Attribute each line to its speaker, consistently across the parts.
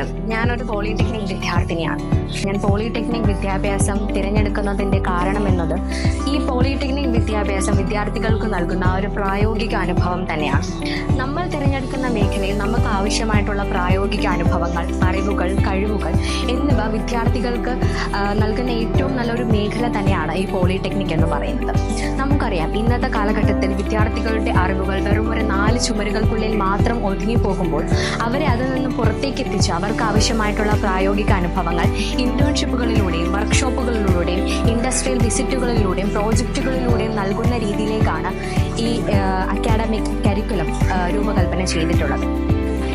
Speaker 1: നമസ്കാരം. ഞാനൊരു പോളിടെക്നിക് വിദ്യാർത്ഥിനിയാണ്. ഞാൻ പോളിടെക്നിക് വിദ്യാഭ്യാസം തിരഞ്ഞെടുക്കുന്നതിന്റെ കാരണം എന്നത് ഈ പോളിടെക്നിക് വിദ്യാഭ്യാസം വിദ്യാർത്ഥികൾക്ക് നൽകുന്ന ഒരു പ്രായോഗിക അനുഭവം തന്നെയാണ്. നമ്മൾ തിരഞ്ഞെടുക്കുന്ന ആവശ്യമായിട്ടുള്ള പ്രായോഗിക അനുഭവങ്ങൾ അറിവുകൾ കഴിവുകൾ എന്നിവ വിദ്യാർത്ഥികൾക്ക് നൽകുന്ന ഏറ്റവും നല്ലൊരു മേഖല തന്നെയാണ് ഈ പോളിടെക്നിക് എന്ന് പറയുന്നത്. നമുക്കറിയാം ഇന്നത്തെ കാലഘട്ടത്തിൽ വിദ്യാർത്ഥികളുടെ അറിവുകൾ വെറും ഒരു നാല് ചുമരുകൾക്കുള്ളിൽ മാത്രം ഒതുങ്ങിപ്പോകുമ്പോൾ അവരെ അതിൽ നിന്ന് പുറത്തേക്ക് എത്തിച്ച് അവർക്ക് ആവശ്യമായിട്ടുള്ള പ്രായോഗിക അനുഭവങ്ങൾ ഇന്റേൺഷിപ്പുകളിലൂടെയും വർക്ക്ഷോപ്പുകളിലൂടെയും ഇൻഡസ്ട്രിയൽ വിസിറ്റുകളിലൂടെയും പ്രോജക്റ്റുകളിലൂടെയും നൽകുന്ന രീതിയിലേക്കാണ് ഈ അക്കാഡമിക് കരിക്കുലം രൂപകൽപ്പന ചെയ്തിട്ടുള്ളത്.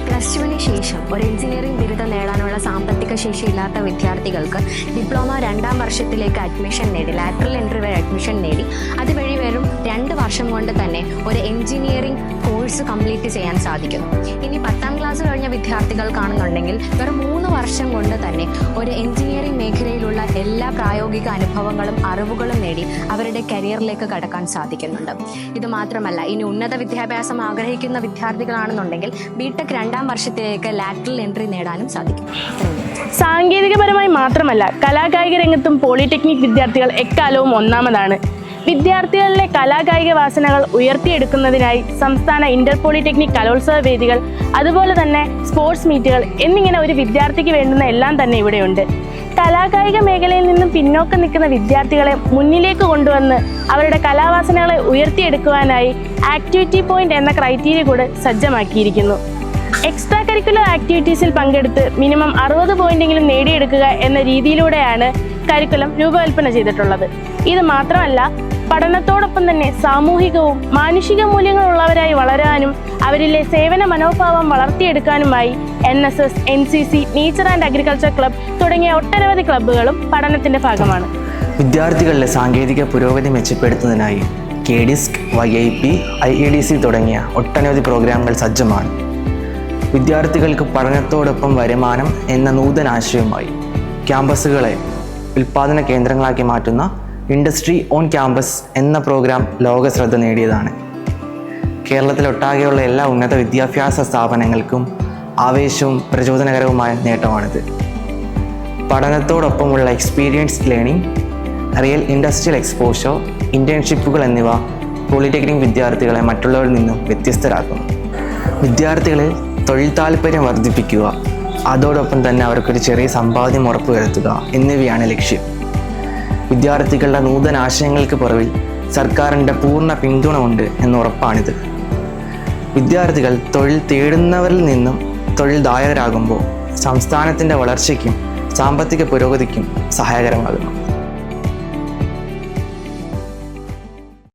Speaker 1: പ്ലസ് ടുവിന് ശേഷം ഒരു എഞ്ചിനീയറിംഗ് ബിരുദം നേടാനുള്ള സാമ്പത്തിക ശേഷി ഇല്ലാത്ത വിദ്യാർത്ഥികൾക്ക് ഡിപ്ലോമ രണ്ടാം വർഷത്തിലേക്ക് അഡ്മിഷൻ നേടി ലാറ്ററൽ എൻട്രി വഴി അഡ്മിഷൻ നേടി. അതുവഴി വെറും രണ്ട് വർഷം കൊണ്ട് തന്നെ ഒരു എഞ്ചിനീയറിംഗ് കോഴ്സ് കംപ്ലീറ്റ് ചെയ്യാൻ സാധിക്കുന്നു. ഇനി പത്താം ക്ലാസ് കഴിഞ്ഞ വിദ്യാർത്ഥികൾക്കാണെന്നുണ്ടെങ്കിൽ വെറും മൂന്ന് വർഷം കൊണ്ട് തന്നെ ഒരു എഞ്ചിനീയറിംഗ് മേഖലയിലുള്ള എല്ലാ പ്രായോഗിക അനുഭവങ്ങളും അറിവുകളും നേടി അവരുടെ കരിയറിലേക്ക് കടക്കാൻ സാധിക്കുന്നുണ്ട്. ഇത് മാത്രമല്ല ഇനി ഉന്നത വിദ്യാഭ്യാസം ആഗ്രഹിക്കുന്ന വിദ്യാർത്ഥികളാണെന്നുണ്ടെങ്കിൽ ബിടെക് രണ്ടാം വർഷത്തിലേക്ക് ലാറ്ററൽ എൻട്രി നേടാനും സാധിക്കും.
Speaker 2: സാങ്കേതികപരമായി മാത്രമല്ല കലാകായിക രംഗത്തും പോളിടെക്നിക് വിദ്യാർത്ഥികൾ എക്കാലവും ഒന്നാമതാണ്. വിദ്യാർത്ഥികളിലെ കലാകായിക വാസനകൾ ഉയർത്തിയെടുക്കുന്നതിനായി സംസ്ഥാന ഇന്റർ പോളിടെക്നിക് കലോത്സവ വേദികൾ അതുപോലെ തന്നെ സ്പോർട്സ് മീറ്റുകൾ എന്നിങ്ങനെ ഒരു വിദ്യാർത്ഥിക്ക് വേണ്ടുന്ന എല്ലാം തന്നെ ഇവിടെയുണ്ട്. കലാകായിക മേഖലയിൽ നിന്നും പിന്നോക്കം നിൽക്കുന്ന വിദ്യാർത്ഥികളെ മുന്നിലേക്ക് കൊണ്ടുവന്ന് അവരുടെ കലാവാസനകളെ ഉയർത്തിയെടുക്കുവാനായി ആക്ടിവിറ്റി പോയിന്റ് എന്ന ക്രൈറ്റീരിയ കൂടെ സജ്ജമാക്കിയിരിക്കുന്നു. എക്സ്ട്രാ കരിക്കുലർ ആക്ടിവിറ്റീസിൽ പങ്കെടുത്ത് മിനിമം അറുപത് പോയിന്റെങ്കിലും നേടിയെടുക്കുക എന്ന രീതിയിലൂടെയാണ് കരിക്കുലം രൂപകൽപ്പന ചെയ്തിട്ടുള്ളത്. ഇത് മാത്രമല്ല പഠനത്തോടൊപ്പം തന്നെ സാമൂഹികവും മാനുഷിക മൂല്യങ്ങളുള്ളവരായി വളരാനും അവരിലെ സേവന മനോഭാവം വളർത്തിയെടുക്കാനുമായി N S S N C C nature and agriculture club തുടങ്ങിയ ഒട്ടനവധി ക്ലബ്ബുകളും പഠനത്തിന്റെ ഭാഗമാണ്.
Speaker 3: വിദ്യാർത്ഥികളുടെ സാങ്കേതിക പുരോഗതി മെച്ചപ്പെടുത്തുന്നതിനായി K DISC Y I P I E D C തുടങ്ങിയ ഒട്ടനവധി പ്രോഗ്രാമുകൾ സജ്ജമാണ്. വിദ്യാർത്ഥികൾക്ക് പഠനത്തോടൊപ്പം വരുമാനം എന്ന നൂതന ആശയവുമായി ക്യാമ്പസുകളെ ഉൽപ്പാദന കേന്ദ്രങ്ങളാക്കി മാറ്റുന്ന ഇൻഡസ്ട്രി ഓൺ ക്യാമ്പസ് എന്ന പ്രോഗ്രാം ലോക ശ്രദ്ധ നേടിയതാണ്. കേരളത്തിലൊട്ടാകെയുള്ള എല്ലാ ഉന്നത വിദ്യാഭ്യാസ സ്ഥാപനങ്ങൾക്കും ആവേശവും പ്രചോദനകരവുമായ നേട്ടമാണിത്. പഠനത്തോടൊപ്പമുള്ള experience learning real industrial exposure ഇന്റേൺഷിപ്പുകൾ എന്നിവ പോളിടെക്നിക് വിദ്യാർത്ഥികളെ മറ്റുള്ളവരിൽ നിന്നും വ്യത്യസ്തരാക്കുന്നു. വിദ്യാർത്ഥികളിൽ തൊഴിൽ താല്പര്യം വർദ്ധിപ്പിക്കുക അതോടൊപ്പം തന്നെ അവർക്കൊരു ചെറിയ സമ്പാദ്യം ഉറപ്പുവരുത്തുക എന്നിവയാണ് ലക്ഷ്യം. വിദ്യാർത്ഥികളുടെ നൂതന ആശയങ്ങൾക്ക് പുറവിൽ സർക്കാരിന്റെ പൂർണ പിന്തുണ ഉണ്ട് എന്ന ഉറപ്പാണിത്. വിദ്യാർത്ഥികൾ തൊഴിൽ തേടുന്നവരിൽ നിന്നും തൊഴിൽ ദായകരാകുമ്പോൾ സംസ്ഥാനത്തിന്റെ വളർച്ചയ്ക്കും സാമ്പത്തിക പുരോഗതിക്കും സഹായകരമാകുന്നു.